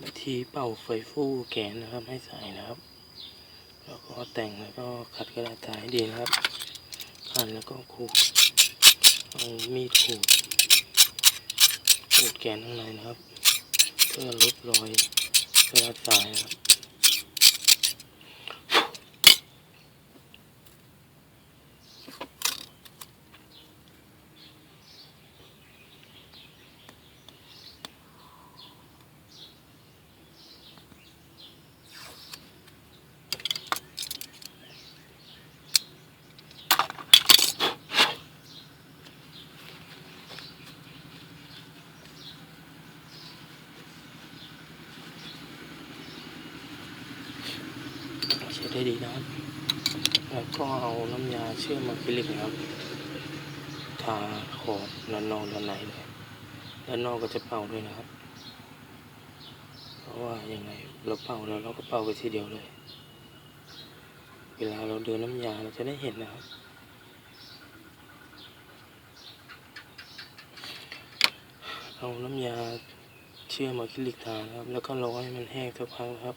วิธีเป่าไฟฟูแขนนะครับให้ใส่นะครับ แล้วก็แต่งแล้วก็ขัดกระดาษทรายดีนะครับขันแล้วก็ขูดเอามีดขูดขูดแกนข้างในนะครับ เพื่อลดรอยกระดาษทรายนะครับ ได้ดีนะครับแล้วก็เอาน้ำยาเชื่อมอะคริลิกนะครับ ทาขอบด้านนอกด้านในเลยด้านนอกก็จะเป่าด้วยนะครับ เพราะว่ายังไงเราเป่าแล้วเราก็เป่าไปทีเดียวเลย เวลาเราเดินน้ำยาเราจะได้เห็นนะครับเอาน้ำยาเชื่อมอะคริลิกทานะครับ แล้วก็รอให้มันแห้งสักพักครับ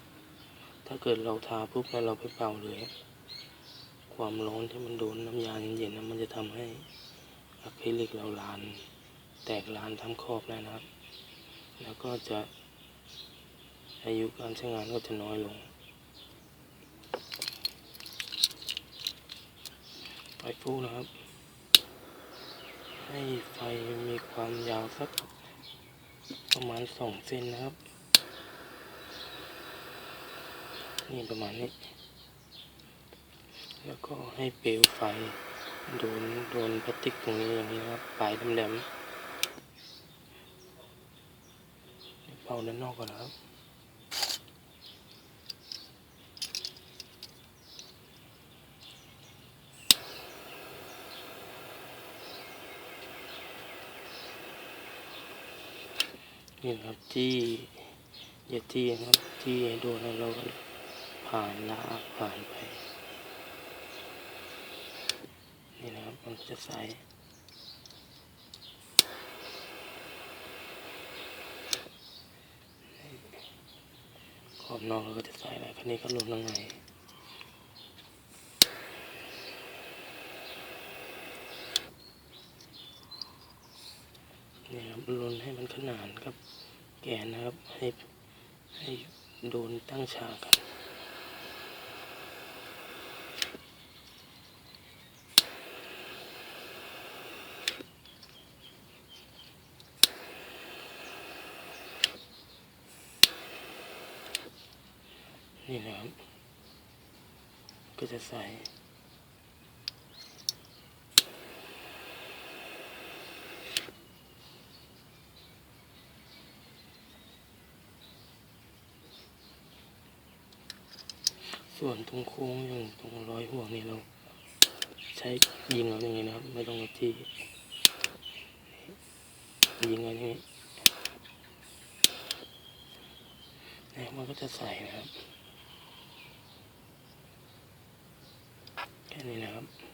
ถ้าเกิดเราทาปุ๊บแล้วเราไปเป่าเลย ความร้อนที่มันโดนน้ำยาเย็นๆนะมันจะทำให้อะคริลิกเราลาน แตกลานทั้งขอบได้นะครับ แล้วก็จะอายุการใช้งานก็จะน้อยลงไฟฟูนะครับ ให้ไฟมีความยาวสักประมาณสองเซนนะครับ นี่ประมาณนี้ แล้วก็ให้เปลวไฟโดนโดนพลาสติกตรงนี้อย่างนี้นะครับปลายแหลมๆเป่าด้านนอกก่อนนะครับนี่ครับที่อย่าที่นะครับที่ให้โดนแล้วเราก็ ผ่านลาผ่านไป นี่นะครับมันจะใสขอบนอกเราก็จะใส่แล้วคันนี้ก็ลงข้างในนี่ครับลนให้มันขนานกับแกนนะครับ ให้ให้โดนตั้งฉากกัน นี่นะครับก็จะใส่ส่วนตรงโค้งอย่างตรงร้อยห่วงนี่เรา ใช้ยิงเอาอย่างนี้นะครับ ไม่ต้องเอาที่ยิงเอาอย่างนี้แล้วมันก็จะใส่นะครับ แค่ นี้นะครับ